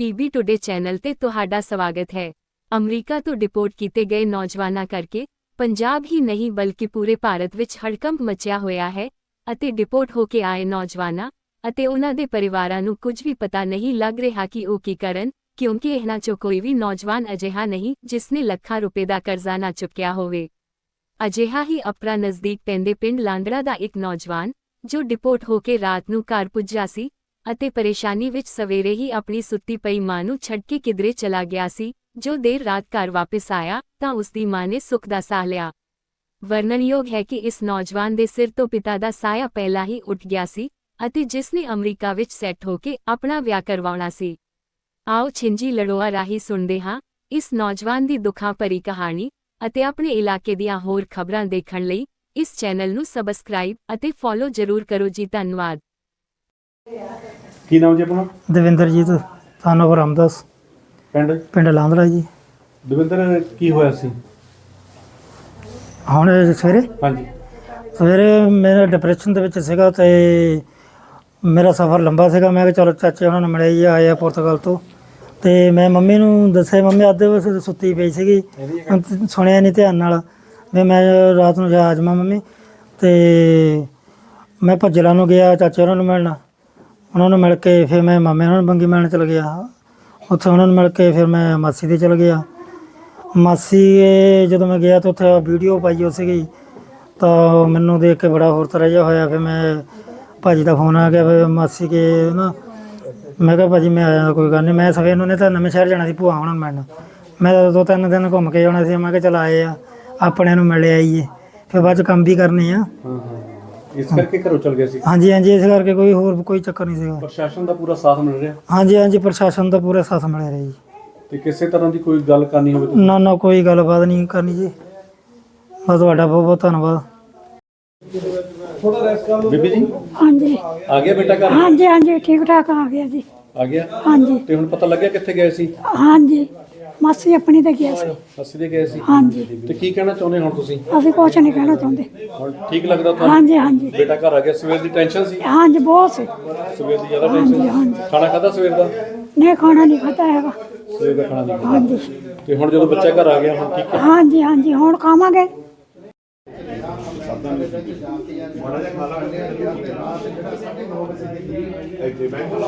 PB today channel ਤੇ ਤੁਹਾਡਾ ਸਵਾਗਤ ਹੈ। ਅਮਰੀਕਾ ਤੋਂ ਡਿਪੋਰਟ ਕੀਤੇ ਗਏ ਨੌਜਵਾਨਾਂ ਕਰਕੇ ਪੰਜਾਬ ਹੀ ਨਹੀਂ ਬਲਕਿ ਪੂਰੇ ਭਾਰਤ ਵਿੱਚ ਹੜਕੰਪ ਮਚਿਆ ਹੋਇਆ ਹੈ ਅਤੇ ਡਿਪੋਰਟ ਹੋ ਕੇ ਆਏ ਨੌਜਵਾਨਾਂ ਅਤੇ ਉਹਨਾਂ ਦੇ ਪਰਿਵਾਰਾਂ ਨੂੰ ਕੁਝ ਵੀ ਪਤਾ ਨਹੀਂ ਲੱਗ ਰਿਹਾ ਕਿ ਉਹ ਕੀ ਕਰਨ, ਕਿਉਂਕਿ ਇਹਨਾਂ ਚੋਂ ਕੋਈ ਵੀ ਨੌਜਵਾਨ ਅਜਿਹਾ ਨਹੀਂ ਜਿਸ ਨੇ ਲੱਖਾਂ ਰੁਪਏ ਦਾ ਕਰਜ਼ਾ ਨਾ ਚੁੱਕਿਆ ਹੋਵੇ। ਅਜਿਹਾ ਹੀ ਅਪਰਾ ਨਜ਼ਦੀਕ ਪੈਂਦੇ ਪਿੰਡ ਲਾਂਦੜਾ ਦਾ ਇੱਕ ਨੌਜਵਾਨ ਜੋ ਡਿਪੋਰਟ ਹੋ ਕੇ ਰਾਤ ਨੂੰ ਘਰ ਪੁੱਜਾ ਸੀ ਅਤੇ ਪਰੇਸ਼ਾਨੀ ਵਿੱਚ ਸਵੇਰੇ ਹੀ ਆਪਣੀ ਸੁੱਤੀ ਪਈ ਮਾਂ ਨੂੰ ਛੱਡ ਕੇ ਕਿਧਰੇ ਚਲਾ ਗਿਆ ਸੀ, ਜੋ ਦੇਰ ਰਾਤ ਘਰ ਵਾਪਸ ਆਇਆ ਤਾਂ ਉਸ ਦੀ ਮਾਂ ਨੇ ਸੁੱਖ ਦਾ ਸਾਹ ਲਿਆ। ਵਰਣਨਯੋਗ ਹੈ ਕਿ ਇਸ ਨੌਜਵਾਨ ਦੇ ਸਿਰ ਤੋਂ ਪਿਤਾ ਦਾ ਸਾਇਆ ਪਹਿਲਾਂ ਹੀ ਉੱਠ ਗਿਆ ਸੀ ਅਤੇ ਜਿਸ ਨੇ ਅਮਰੀਕਾ ਵਿੱਚ ਸੈੱਟ ਹੋ ਕੇ ਆਪਣਾ ਵਿਆਹ ਕਰਵਾਉਣਾ ਸੀ। ਆਓ ਛਿੰਜੀ ਲੜੋਆ ਰਾਹੀਂ ਸੁਣਦੇ ਹਾਂ ਇਸ ਨੌਜਵਾਨ ਦੀ ਦੁੱਖਾਂ ਭਰੀ ਕਹਾਣੀ ਅਤੇ ਆਪਣੇ ਇਲਾਕੇ ਦੀਆਂ ਹੋਰ ਖਬਰਾਂ ਦੇਖਣ ਲਈ ਇਸ ਚੈਨਲ ਨੂੰ ਸਬਸਕ੍ਰਾਈਬ ਅਤੇ ਫੋਲੋ ਜ਼ਰੂਰ ਕਰੋ ਜੀ, ਧੰਨਵਾਦ। ਕੀ ਨਾਮ ਜੀ ਆਪਣਾ? ਦਵਿੰਦਰਜੀਤ ਤਾਨੋਵਰ ਰਾਮਦਾਸ। ਪਿੰਡ? ਪਿੰਡ ਲਾਂਦੜਾ ਜੀ। ਦਵਿੰਦਰ ਕੀ ਹੋਇਆ ਸੀ? ਹੁਣ ਸਵੇਰੇ? ਹਾਂਜੀ। ਸਵੇਰੇ ਮੇਰਾ ਡਿਪਰੈਸ਼ਨ ਦੇ ਵਿੱਚ ਸੀਗਾ ਤੇ ਮੇਰਾ ਸਫ਼ਰ ਲੰਬਾ ਸੀਗਾ। ਮੈਂ ਕਿਹਾ ਚਲੋ ਚਾਚੇ ਉਹਨਾਂ ਨੂੰ ਮਿਲਿਆ ਜੀ ਆਏ ਆ ਪੁਰਤਗਾਲ ਤੋਂ। ਤੇ ਮੈਂ ਮੰਮੀ ਨੂੰ ਦੱਸਿਆ ਮੰਮੀ ਅੱਧੇ ਵਸੇ ਸੁੱਤੀ ਪਈ ਸੀਗੀ। ਸੁਣਿਆ ਨਹੀਂ ਧਿਆਨ ਨਾਲ। ਵੀ ਮੈਂ ਰਾਤ ਨੂੰ ਜਾ ਆਜਮਾ ਮੰਮੀ। ਤੇ ਮੈਂ ਭੱਜਲਾਂ ਨੂੰ ਗਿਆ ਚਾਚੇ ਉਹਨਾਂ ਨੂੰ ਮਿਲਣ। ਉਹਨਾਂ ਨੂੰ ਮਿਲ ਕੇ ਫਿਰ ਮੈਂ ਮਾਮੇ ਉਹਨਾਂ ਨੂੰ ਬੰਗੀ ਮਿਲਣ ਚਲ ਗਿਆ। ਉੱਥੇ ਉਹਨਾਂ ਨੂੰ ਮਿਲ ਕੇ ਫਿਰ ਮੈਂ ਮਾਸੀ ਦੇ ਚਲ ਗਿਆ। ਮਾਸੀ ਜਦੋਂ ਮੈਂ ਗਿਆ ਤਾਂ ਉੱਥੇ ਵੀਡੀਓ ਪਾਈ ਹੋ ਸੀਗੀ। ਤਾਂ ਮੈਨੂੰ ਦੇਖ ਕੇ ਬੜਾ ਹੋਰ ਤਰ੍ਹਾਂ ਜਿਹਾ ਹੋਇਆ। ਫਿਰ ਮੈਂ ਭਾਜੀ ਦਾ ਫੋਨ ਆ ਗਿਆ। ਫਿਰ ਮਾਸੀ ਕੇ ਨਾ ਮੈਂ ਕਿਹਾ, ਭਾਜੀ, ਮੈਂ ਆਇਆ, ਕੋਈ ਗੱਲ ਨਹੀਂ ਮੈਂ ਸਵੇਰ ਨੂੰ ਨੇ ਤਾਂ ਨਵੇਂ ਸ਼ਹਿਰ ਜਾਣਾ ਸੀ ਭੂਆ ਹੁਣਾਂ ਮੈਨੂੰ ਮੈਂ ਤਾਂ ਦੋ ਤਿੰਨ ਦਿਨ ਘੁੰਮ ਕੇ ਆਉਣਾ ਸੀ। ਮੈਂ ਕਿਹਾ, ਚਲ ਆਏ ਆ। ਆਪਣੇ ਨੂੰ ਮਿਲ ਆਈਏ। ਫਿਰ ਬਾਅਦ ਚ ਕੰਮ ਵੀ ਕਰਨੇ ਆ। ਇਸ ਕਰਕੇ ਘਰੋਂ ਚਲ ਗਿਆ ਸੀ? ਹਾਂਜੀ ਹਾਂਜੀ ਇਸ ਕਰਕੇ ਕੋਈ ਹੋਰ ਕੋਈ ਚੱਕਰ ਨਹੀਂ ਸੀਗਾ। ਪ੍ਰਸ਼ਾਸਨ ਦਾ ਪੂਰਾ ਸਾਥ ਮਿਲ ਰਿਹਾ? ਹਾਂਜੀ ਹਾਂਜੀ ਪ੍ਰਸ਼ਾਸਨ ਦਾ ਪੂਰਾ ਸਾਥ ਮਿਲਿਆ ਰਿਹਾ ਜੀ। ਤੇ ਕਿਸੇ ਤਰ੍ਹਾਂ ਦੀ ਕੋਈ ਗੱਲ ਕਰਨੀ ਹੋਵੇ ਤਾਂ- ਨਾ ਨਾ ਕੋਈ ਗੱਲਬਾਤ ਨਹੀਂ ਕਰਨੀ ਜੀ। ਬਸ ਤੁਹਾਡਾ ਬਹੁਤ ਬਹੁਤ ਧੰਨਵਾਦ। ਬੀਬੀ ਜੀ? ਹਾਂਜੀ। ਆ ਗਿਆ ਬੇਟਾ ਘਰ? ਹਾਂਜੀ ਹਾਂਜੀ ਠੀਕ ਠਾਕ ਆ ਗਿਆ ਜੀ। ਆ ਗਿਆ? ਹਾਂਜੀ। ਤੇ ਹੁਣ ਪਤਾ ਲੱਗਿਆ ਕਿੱਥੇ ਗਏ ਸੀ? ਹਾਂਜੀ। ਮਾਸੀ ਆਪਣੀ ਤੇ ਗਿਆ ਸੀ। ਅਸੀਂ ਦੇ ਗਏ ਸੀ। ਹਾਂਜੀ। ਤੇ ਕੀ ਕਹਿਣਾ ਚਾਹੁੰਦੇ ਹੁਣ ਤੁਸੀਂ? ਅਸੀਂ ਕੁਛ ਨਹੀਂ ਕਹਿਣਾ ਚਾਹੁੰਦੇ। ਹੁਣ ਠੀਕ ਲੱਗਦਾ ਤੁਹਾਨੂੰ? ਹਾਂਜੀ ਹਾਂਜੀ। ਬੇਟਾ ਘਰ ਆ ਗਿਆ ਸਵੇਰ ਦੀ ਟੈਨਸ਼ਨ ਸੀ? ਹਾਂਜੀ ਬਹੁਤ ਸੀ। ਸਵੇਰ ਦੀ ਜ਼ਿਆਦਾ ਹਾਂਜੀ ਟੈਨਸ਼ਨ ਹਾਂਜੀ ਖਾਣਾ ਖਾਦਾ ਸਵੇਰ ਦਾ? ਨਹੀਂ ਖਾਣਾ ਨਹੀਂ ਖਾਧਾ ਹੈਗਾ। ਸਵੇਰ ਦਾ ਖਾਣਾ ਨਹੀਂ ਖਾਧਾ। ਹਾਂਜੀ। ਤੇ ਹੁਣ ਜਦੋਂ ਬੱਚਾ ਘਰ ਆ ਗਿਆ ਹੁਣ ਠੀਕ ਹੈ? ਹਾਂਜੀ ਹਾਂਜੀ। ਹੁਣ ਖਾਵਾਂਗੇ।